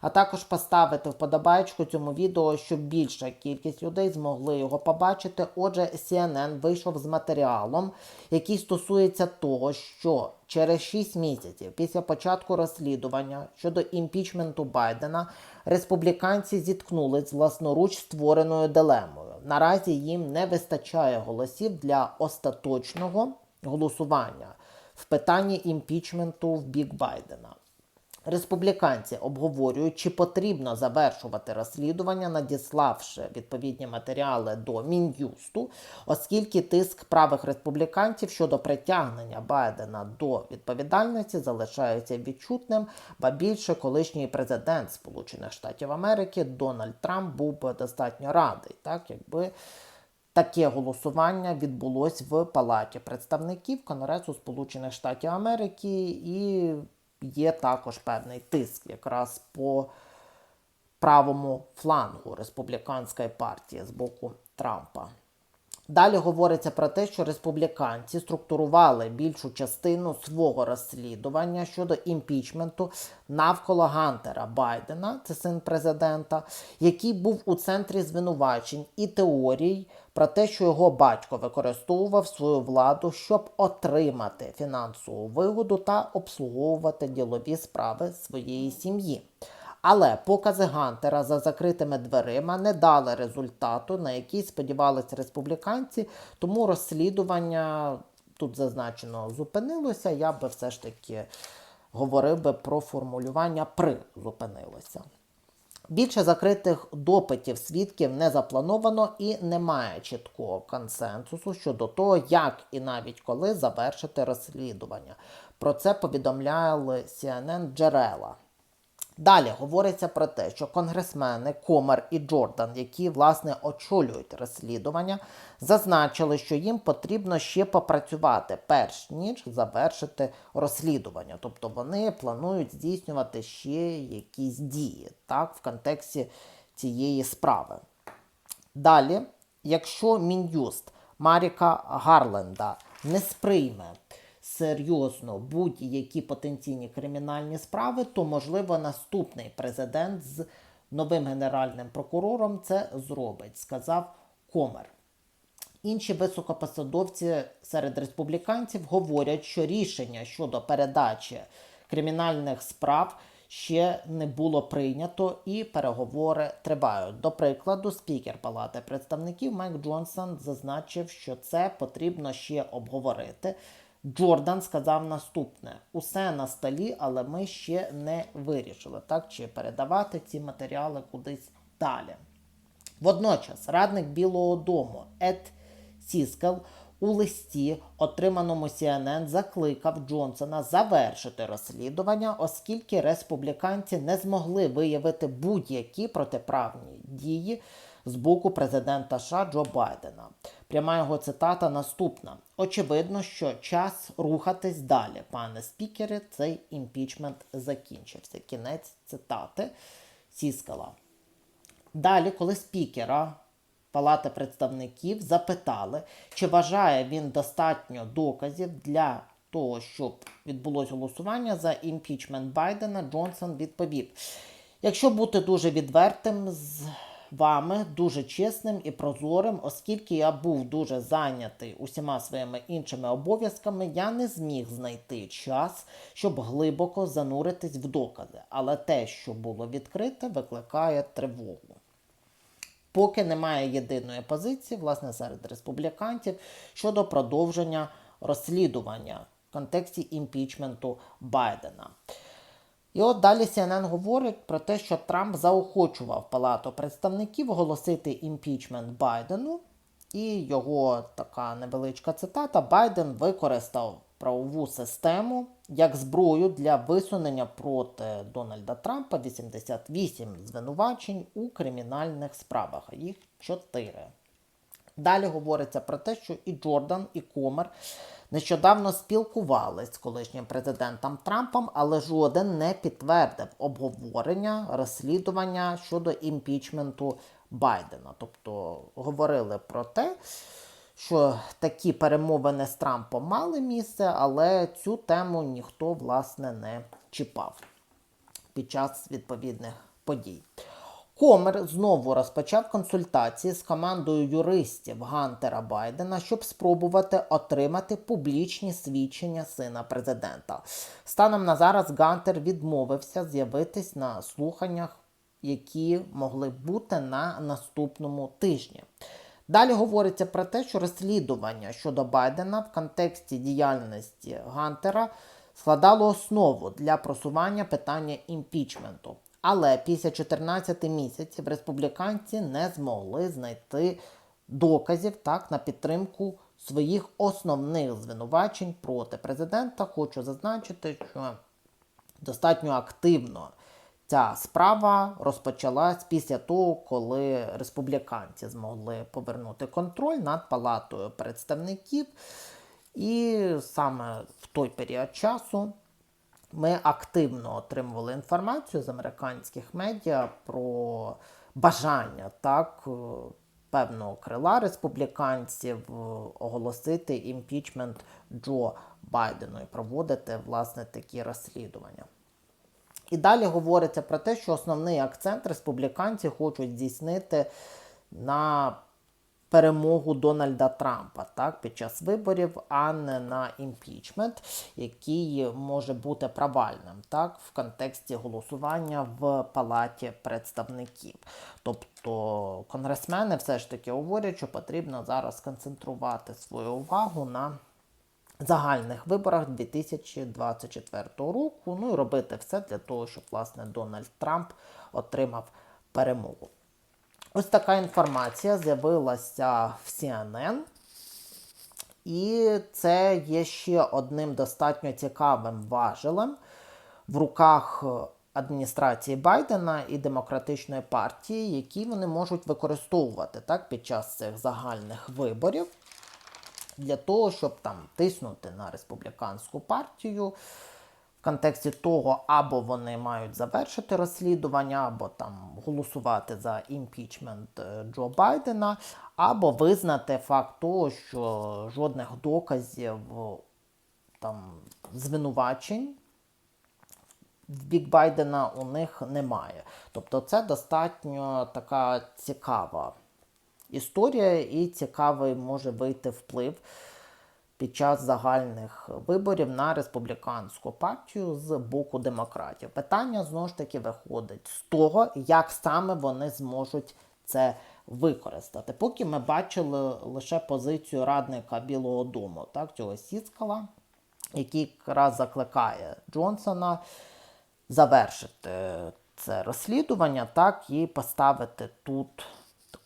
а також поставити вподобайку цьому відео, щоб більша кількість людей змогли його побачити. Отже, CNN вийшов з матеріалом, який стосується того, що через 6 місяців після початку розслідування щодо імпічменту Байдена республіканці зіткнулись з власноруч створеною дилемою. Наразі їм не вистачає голосів для остаточного голосування в питанні імпічменту в бік Байдена. Республіканці обговорюють, чи потрібно завершувати розслідування, надіславши відповідні матеріали до Мін'юсту, оскільки тиск правих республіканців щодо притягнення Байдена до відповідальності залишається відчутним, ба більше колишній президент Сполучених Штатів Америки Дональд Трамп був би достатньо радий, так якби. Таке голосування відбулось в Палаті представників Конгресу Сполучених Штатів Америки, і є також певний тиск якраз по правому флангу республіканської партії з боку Трампа. Далі говориться про те, що республіканці структурували більшу частину свого розслідування щодо імпічменту навколо Гантера Байдена, це син президента, який був у центрі звинувачень і теорій про те, що його батько використовував свою владу, щоб отримати фінансову вигоду та обслуговувати ділові справи своєї сім'ї. Але покази Гантера за закритими дверима не дали результату, на який сподівалися республіканці, тому розслідування тут зазначено зупинилося. Я би все ж таки говорив би про формулювання призупинилося. Більше закритих допитів свідків не заплановано і немає чіткого консенсусу щодо того, як і навіть коли завершити розслідування. Про це повідомляли CNN джерела. Далі говориться про те, що конгресмени Комер і Джордан, які власне очолюють розслідування, зазначили, що їм потрібно ще попрацювати перш ніж завершити розслідування. Тобто вони планують здійснювати ще якісь дії так, в контексті цієї справи. Далі, якщо Мін'юст Маріка Гарленда не сприйме серйозно будь-які потенційні кримінальні справи, то можливо наступний президент з новим генеральним прокурором це зробить, сказав Комер. Інші високопосадовці серед республіканців говорять, що рішення щодо передачі кримінальних справ ще не було прийнято і переговори тривають. До прикладу, спікер Палати представників Майк Джонсон зазначив, що це потрібно ще обговорити. Джордан сказав наступне: усе на столі, але ми ще не вирішили, так чи передавати ці матеріали кудись далі. Водночас, радник Білого Дому Ед Сіскел у листі, отриманому CNN, закликав Джонсона завершити розслідування, оскільки республіканці не змогли виявити будь-які протиправні дії з боку президента США Джо Байдена. Пряма його цитата наступна: очевидно, що час рухатись далі, пане спікере. Цей імпічмент закінчився. Кінець цитати Сіскала. Далі, коли спікера Палати представників запитали, чи вважає він достатньо доказів для того, щоб відбулось голосування за імпічмент Байдена, Джонсон відповів: якщо бути дуже відвертим з вами, дуже чесним і прозорим, оскільки я був дуже зайнятий усіма своїми іншими обов'язками, я не зміг знайти час, щоб глибоко зануритись в докази. Але те, що було відкрите, викликає тривогу. Поки немає єдиної позиції, власне, серед республіканців щодо продовження розслідування в контексті імпічменту Байдена. І от далі CNN говорить про те, що Трамп заохочував Палату представників оголосити імпічмент Байдену, і його така невеличка цитата: Байден використав правову систему як зброю для висунення проти Дональда Трампа 88 звинувачень у кримінальних справах, їх 4. Далі говориться про те, що і Джордан, і Комер нещодавно спілкувались з колишнім президентом Трампом, але жоден не підтвердив обговорення розслідування щодо імпічменту Байдена. Тобто говорили про те, що такі перемовини з Трампом мали місце, але цю тему ніхто власне не чіпав під час відповідних подій. Комер знову розпочав консультації з командою юристів Гантера Байдена, щоб спробувати отримати публічні свідчення сина президента. Станом на зараз Гантер відмовився з'явитись на слуханнях, які могли бути на наступному тижні. Далі говориться про те, що розслідування щодо Байдена в контексті діяльності Гантера складало основу для просування питання імпічменту. Але після 14 місяців республіканці не змогли знайти доказів так на підтримку своїх основних звинувачень проти президента. Хочу зазначити, що достатньо активно ця справа розпочалась після того, коли республіканці змогли повернути контроль над палатою представників. І саме в той період часу ми активно отримували інформацію з американських медіа про бажання так е, певного крила республіканців е, оголосити імпічмент Джо Байдену і проводити власне такі розслідування. І далі говориться про те, що основний акцент республіканці хочуть здійснити на перемогу Дональда Трампа так, під час виборів, а не на імпічмент, який може бути провальним так, в контексті голосування в Палаті представників. Тобто конгресмени все ж таки говорять, що потрібно зараз концентрувати свою увагу на загальних виборах 2024 року. Ну і робити все для того, щоб власне Дональд Трамп отримав перемогу. Ось така інформація з'явилася в CNN. І це є ще одним достатньо цікавим важелем в руках адміністрації Байдена і Демократичної партії, які вони можуть використовувати так, під час цих загальних виборів для того, щоб там тиснути на республіканську партію. В контексті того, або вони мають завершити розслідування, або там голосувати за імпічмент е, Джо Байдена, або визнати факт того, що жодних доказів там звинувачень в бік Байдена у них немає. Тобто це достатньо така цікава історія і цікавий може вийти вплив під час загальних виборів на республіканську партію з боку демократів. Питання знову ж таки виходить з того, як саме вони зможуть це використати. Поки ми бачили лише позицію радника Білого Дому, так, цього Сіскала, який якраз закликає Джонсона завершити це розслідування, так, і поставити тут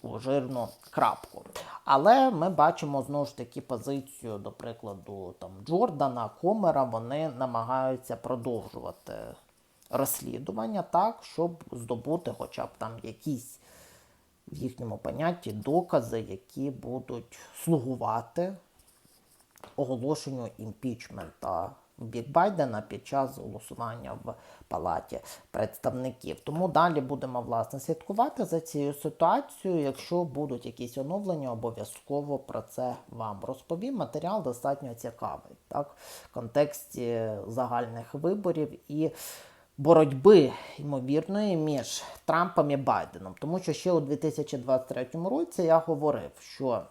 жирну крапку. Але ми бачимо знову ж таки позицію, до прикладу, там Джордана, Комера, вони намагаються продовжувати розслідування так, щоб здобути хоча б там якісь в їхньому понятті докази, які будуть слугувати оголошенню імпічмента Байдена під час голосування в Палаті представників. Тому далі будемо власне слідкувати за цією ситуацією. Якщо будуть якісь оновлення, обов'язково про це вам розповім. Матеріал достатньо цікавий, так, в контексті загальних виборів і. Боротьби ймовірної між Трампом і Байденом, тому що ще у 2023 році я говорив, що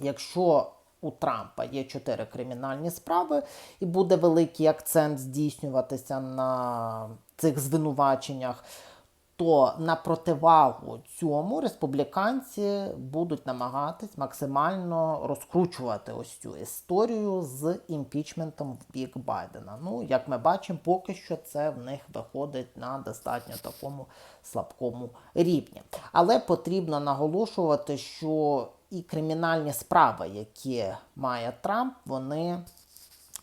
якщо у Трампа є чотири кримінальні справи, і буде великий акцент здійснюватися на цих звинуваченнях. То на противагу цьому республіканці будуть намагатись максимально розкручувати ось цю історію з імпічментом в бік Байдена. Ну, як ми бачимо, поки що це в них виходить на достатньо такому слабкому рівні. Але потрібно наголошувати, що і кримінальні справи, які має Трамп, вони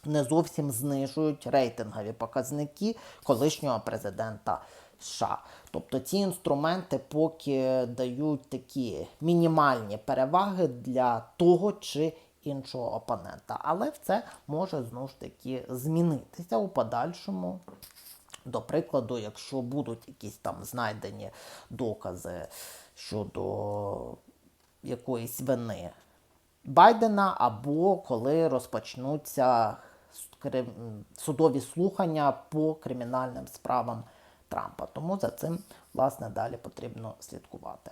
не зовсім знижують рейтингові показники колишнього президента США. Тобто ці інструменти поки дають такі мінімальні переваги для того чи іншого опонента. Але це може знову ж таки змінитися у подальшому. До прикладу, якщо будуть якісь там знайдені докази щодо якоїсь вини Байдена, або коли розпочнуться судові слухання по кримінальним справам Трампа. Тому за цим, власне, далі потрібно слідкувати.